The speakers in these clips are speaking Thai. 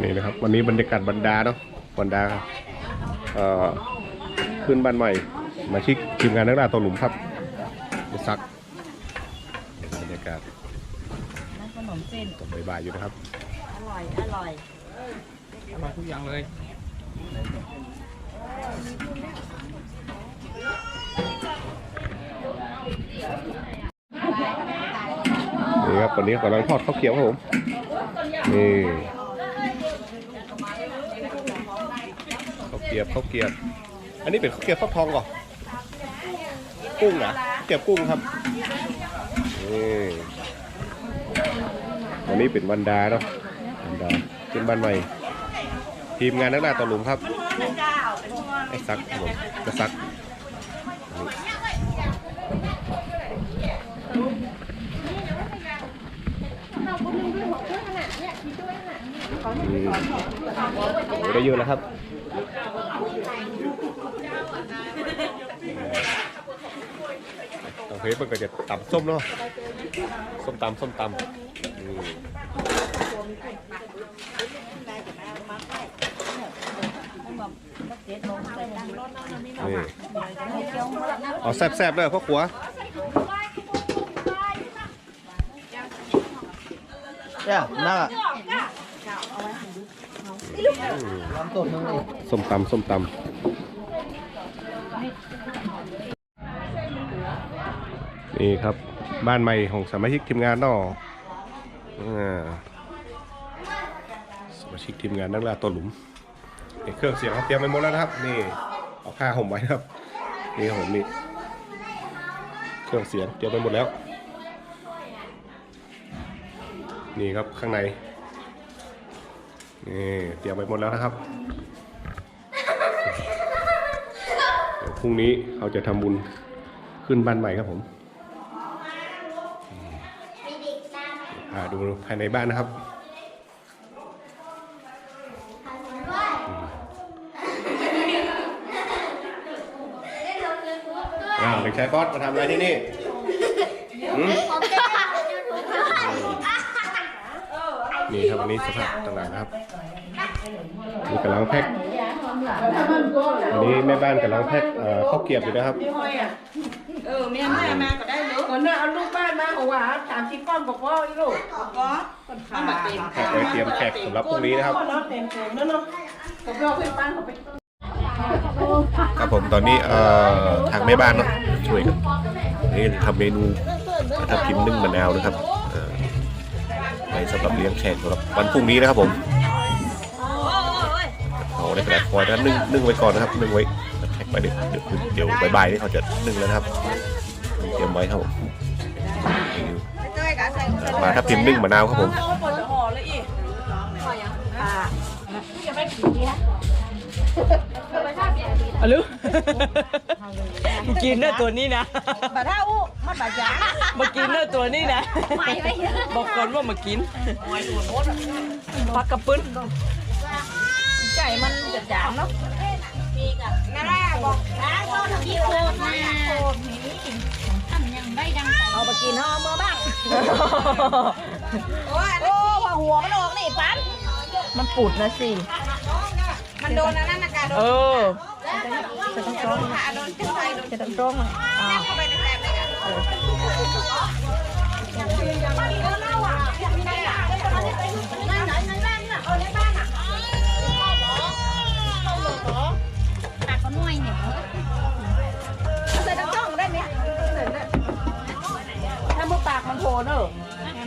นี่นะครับ วันนี้บรรยากาศบรรดาเนาะบรรดาเอ่อขึ้นบ้านใหม่ มาชิกทีมงานนักล่าตัวหลุมครับมาซักบรรยากาศขนมเส้นตกบ่ายๆอยู่นะครับ อร่อย อร่อยอร่อยทุกอย่างเลยนี่ครับวันนี้กำลังทอดข้าวเกี๊ยวครับผม นี่ข้าวเกรียบข้าวเกรียบ อันนี้เป็นข้าวเกรียบฟักทองก่อนกุ้งนะเกรียบกุ้งครับนี่วันนี้เป็นวันดาเนาะวันดาเป็นบ้านใหม่ทีมงานนักล่าตะลุมครับไอ้ซักผมกระซัก โอ้ได้เยอะแล้วครับทางเพจมันก็จะตำส้มเนาะส้มตำส้มตำอืมนี่เอาแซ่บๆเลยพ่อขัวเนี่ยน่าลำต้นนึงเลย ส้มตำส้มตำนี่ครับบ้านใหม่ของสมาชิกทีมงานนอสมาชิกทีมงานนักล่าตัวหลุมเครื่องเสียงเขาเตรียมไปหมดแล้วนะครับ นี่เอาผ้าห่มไว้ครับนี่ครับผมนี่เครื่องเสียงเตรียมไปหมดแล้ว นี่ครับข้างใน นี่เตรียมไปหมดแล้วนะครับเดี๋ยวพรุ่งนี้เราจะทำบุญขึ้นบ้านใหม่ครับผมอ่าดูภายในบ้านนะครับอ้าวเด็กชายป๊อตมาทำอะไรที่นี่หืม นี่ครับวันนี้สภาพต่างๆนะครับนี่กำลังแพ็คอันนี้แม่บ้านกำลังแพ็คเอ่อข้าวเกรียบอยู่นะครับเออแม่แม่มาก็ได้เลยคนน่ะเอาลูกบ้านมาเอาหวานสามสิบก้อนบอกว่าอีลูกก็มันแบบเป็นแพ็คไว้เตรียมแขกสำหรับพรุ่งนี้นะครับ ก็เนาะเต็มเต็มแล้วเนาะผมรอเพื่อนบ้านเขาไป ครับผมตอนนี้เอ่อทางแม่บ้านเนาะช่วยกันนี่ทำเมนูทับทิมนึ่งมะนาวนะครับเอ่อไว้ สำหรับเลี้ยงแขกสำหรับวันพรุ่งนี้นะครับผมเอาในกระดาษฟอยล์นะนึ่งนึ่งไว้ก่อนนะครับนึ่งไว้แขกไปเดี๋ยวเดี๋ยวเดี๋ยวบ่ายๆนี่เขาจะนึ่งแล้วนะครับเตรียมไว้ครับผมมาทับทิมพ์นึ่งมะนาวครับผม อะลึมากินเนื้อตัวนี้นะบะเท่ามันบะจ๋ามากินเนื้อตัวนี้นะบอกก่อนว่ามากินพักกระปุ้นใจมันจะจางเนาะนั่นแหละบอกนะก็ทำที่โคตรนะเอาไปกินห่อเมื่อบ้างโอ้ยโอ้พอหัวมันออกนี่ปันมันปูดนะสิ มันโดนอันนั้นนะกาโดเอนอจะต้องโดนขาโดนขึ้นไปโดนจะต้องตรงอะเข้าไปในแสบเลยกันใส่ตั้งจ้องได้ไหมถ้ามือปากมันโผล่เนอะ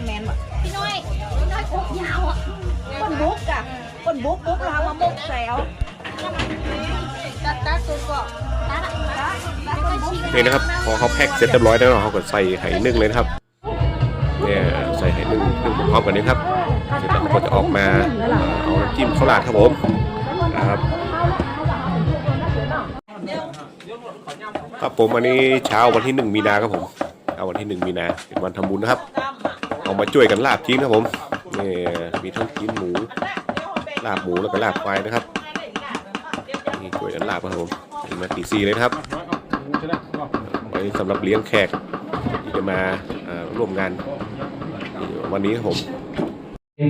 แมนว่ะพี่น้อยพี่น้อยคุกยาวอะคนบุกอะคนบุกบุกเรามาบุก แซวตัดตัดตัวก่อนตัดตัดตัดคนบุกนี่นะครับ พอเขาแพ็คเสร็จเรียบร้อยแล้วเขาก็ใส่ไหนึ่งเลยนะครับเนี่ยใส่ไหนึ่งนึ่งพร้อมกันนี้ครับเสร็จแล้วเขาก็จะออกมาเอาน้ำจิ้มข้าวราดครับผมครับครับผมอันนี้เช้าวันที่หนึ่งมีนาครับผมเช้าวันที่หนึ่งมีนาเป็นวันทำบุญนะครับ เอามาช่วยกันลาบชิ้นครับผมนี่มีทั้งชิ้นหมู ลาบหมูแล้วก็ลาบควายนะครับนี่ช่วยกันลาบครับผมเป็นมาตีซีเลยนะครับไว้สำหรับเลี้ยงแขกที่จะมาเอ่อร่วมงานวันนี้ครับผมเอ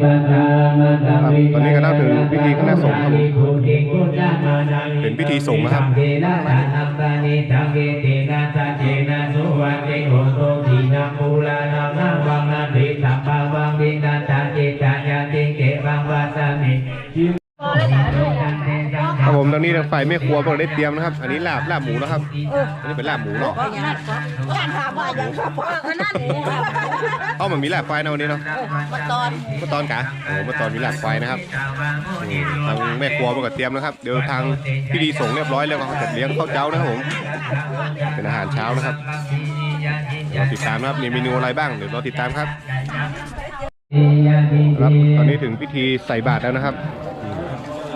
ตอนนี้ก็น่าถึงพิธีคณะสงฆ์ครับผมเป็นพิธีสงฆ์นะครับค ตอนนี้ทางฝ่ายแม่ครัวก็ได้เตรียมนะครับ อันนี้ลาบลาบหมูนะครับ อันนี้เป็นลาบหมูเนาะย่านถามว่าอย่างครับอันนั้นเอ้ามันมีลาบไฟนะวันนี้เนาะมาตอนเมื่อตอนกะโอ้เมื่อตอนมีลาบไฟนะครับนี่ทางแม่ครัวมันก็เตรียมนะครับ เดี๋ยวทางพิธีสงฆ์เรียบร้อยแล้วก็เขาจะเลี้ยงข้าวเจ้านะครับผม เป็นอาหารเช้านะครับรอติดตามนะครับมีเมนูอะไรบ้างเดี๋ยวรอติดตามครับครับตอนนี้ถึงพิธีใส่บาตรแล้วนะครับ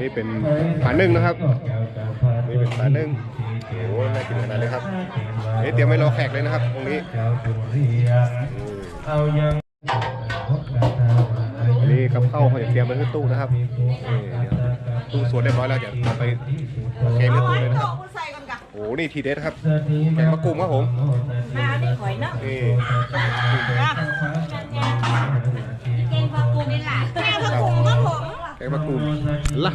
นึ่งนะครับ นี่เป็นผานึ่งโอ้โหน่ากินขนาดเลยครับนี่เตรียมไว้รอแขกเลยนะครับ ตรงนี้อืมนี่กับข้าวเขาจะเตรียมไว้ที่ตู้นะครับนี่เดี๋ยวตู้ส่วนเรียบร้อยแล้วเดี๋ยวเอาไปเกมที่ตู้เลยนะครับใส่กันกะโอ้โหนี่ทีเด็ดครับแกงมะกรูมครับผมมานี่หอยเนาะนี่ แกงมะกรูมละ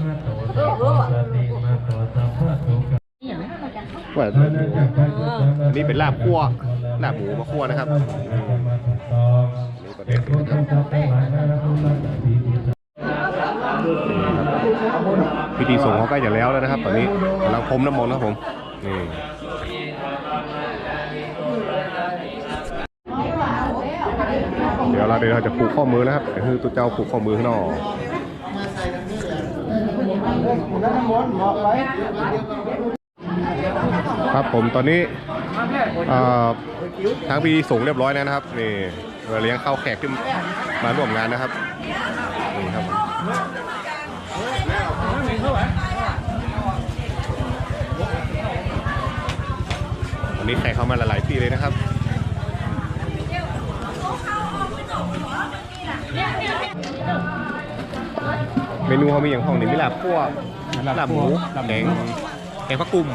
ว่านนี้เป็นลาบคั่วลาบหมูมาคั่วนะครับนี่ประเด็นนะครับพิธีส่งเขาใกล้จะแล้วแล้วนะครับ ตอนนี้กำลังพรมน้ำมนต์นะครับผมนี่เดี๋ยวเราเดี๋ยวเราจะผูกข้อมือนะครับคือตัวเจ้าผูกข้อมือข้างนอก ครับผมตอนนี้ทางพีสูงเรียบร้อยแล้วนะครับนี่เราเลี้ยงข้าวแขกที่มาร่วมงานนะครับนี่ครับผมวันนี้แขกเข้ามาหลายๆที่เลยนะครับเมนูเขามีอย่างห้องนี่มีลาบคั่ว ลาบหมูแกงแกงผักกุม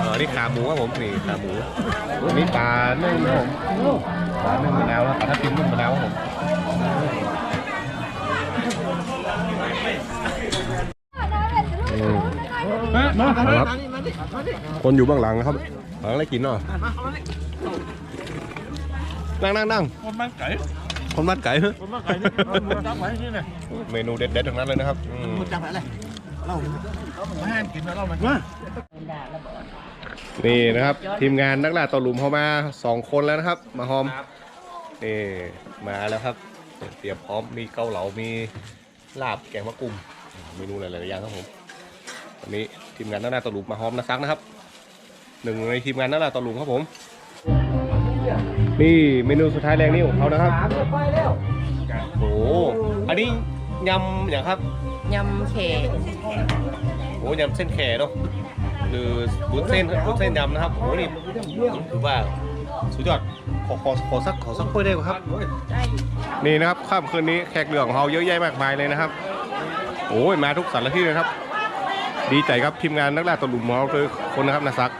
เออนี่ขาหมูครับผมนี่ขาหมูอันนี้ปลานึ่งครับผมปลานึ่งมะนาวแล้วปลาทับทิมนึ่งมะนาวครับผมอืมครับคนอยู่เบื้องหลังนะครับหลังอะไรกินเนาะนั่งนั่งนั่งคนบ้านไก่คนบ้านไก่เหรอคนบ้านไก่นี่เราหมุนจับไว้นี่นะเมนูเด็ดๆทั้งนั้นเลยนะครับ อืมจับอะไรเราไม่ให้กินแล้วเราไหมนี่นะครับ ทีมงานนักล่าต่อหลุมเขามาสองคนแล้วนะครับ มาหอมนี่มาแล้วครับ เตรียมพร้อมมีเกาเหลา มีลาบแกงมะกรูมเมนูหลายๆอย่างครับผมวันนี้ทีมงานนักล่าต่อหลุมมาหอมนะซักนะครับหนึ่งในทีมงานนักล่าต่อหลุมครับผมนี่เมนูสุดท้ายแรงนี่ของเขานะครับโอ้โหอันนี้ยำอย่างครับ ยำเขโอ้ยำเส้นแขเนาะหรือบุญเส้นบุญเส้นยำนะครับโอ้นี่ถือว่าสุดยอดขอขอขอสักขอสักถ้วยได้ไหมครับ นี่นะครับค่ำคืนนี้แขกเหลือของเราเยอะแยะมากมายเลยนะครับ โอ้ยมาทุกสารที่เลยครับ ดีใจครับทีมงานนักล่าตะลุมของเราคือคนนะครับนาซัก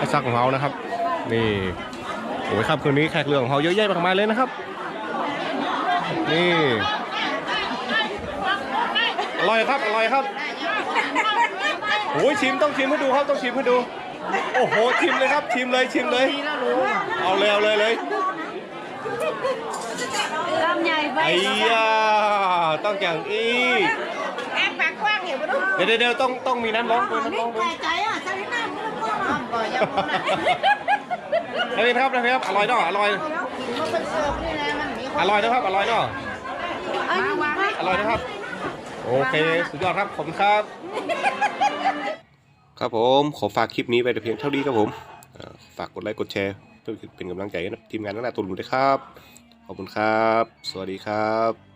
นาซักของเรานะครับ นี่โอ้ยค่ำคืนนี้แขกเหลือของเราเยอะแยะมากมายเลยนะครับ นี่อ ร่อยครับอร่อยครับโอ้ยชิมต้องชิมให้ดูครับต้องชิมให้ดู โอ้โหชิมเลยครับชิมเลยชิมเลย เอาเลยเอาเลยเลยลำใหญ่ไปไอ้ยาต้องอย่างอีแอบปากกว้างเห็นไหมลูกเดี๋ยวเดี๋ยวเดี๋ยวต้องต้องมีน้ำร้อนด้วยน้ำร้อนด้วยใจอะใจหน้ามันก็มาบ่อยยังนี่นะครับนะครับอร่อยเนาะอร่อยมันเป็นเสิร์ฟนี่นะมันมีอร่อยนะครับอร่อยเนาะมาวางให้อร่อยนะครับ โอเค สุดยอดครับผมครับ ครับผมขอฝากคลิปนี้ไปแต่เพียงเท่านี้ครับผมฝากกดไลค์กดแชร์เพื่อเป็นกำลังใจให้ทีมงานนักล่าตัวหลุดด้วยครับ ขอบคุณครับ สวัสดีครับ